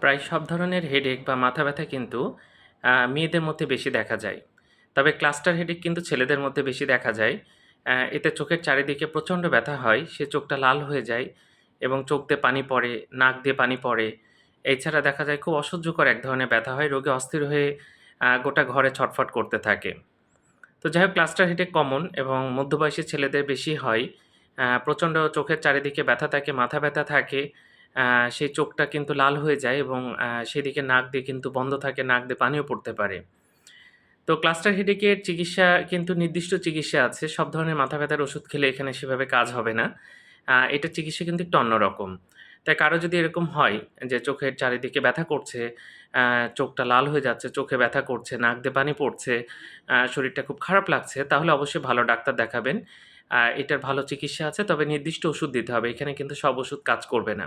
প্রায় সব ধরনের হেডেক বা মাথা ব্যথা কিন্তু মেয়েদের মধ্যে বেশি দেখা যায়। তবে ক্লাস্টার হেডেক কিন্তু ছেলেদের মধ্যে বেশি দেখা যায়। এতে চোখের চারিদিকে প্রচণ্ড ব্যথা হয়, সে চোখটা লাল হয়ে যায় এবং চোখ দিয়ে পানি পড়ে, নাক দিয়ে পানি পড়ে। এছাড়া দেখা যায় খুব অসহ্যকর এক ধরনের ব্যথা হয়, রোগী অস্থির হয়ে গোটা ঘরে ছটফট করতে থাকে। তো যাই হোক ক্লাস্টার হেডেক কমন এবং মধ্যবয়সী ছেলেদের বেশি হয়। প্রচণ্ড চোখের চারিদিকে ব্যথা থাকে, মাথা ব্যথা থাকে। সেই চোখটা কিন্তু লাল হয়ে যায় এবং সেদিকে নাক দিয়ে কিন্তু বন্ধ থাকে, নাক দিয়ে পানিও পড়তে পারে। তো ক্লাস্টার হেডেকের চিকিৎসা কিন্তু নির্দিষ্ট চিকিৎসা আছে। সব ধরনের মাথা ব্যথার ওষুধ খেলে এখানে সেভাবে কাজ হবে না। আ এটার চিকিৎসা কিন্তু একটু অন্যরকম। তাই কারও যদি এরকম হয় যে চোখের চারিদিকে ব্যথা করছে, চোখটা লাল হয়ে যাচ্ছে, চোখে ব্যথা করছে, নাক দিয়ে পানি পড়ছে, শরীরটা খুব খারাপ লাগছে, তাহলে অবশ্যই ভালো ডাক্তার দেখাবেন। এটার ভালো চিকিৎসা আছে, তবে নির্দিষ্ট ওষুধ দিতে হবে। এখানে কিন্তু সব ওষুধ কাজ করবে না।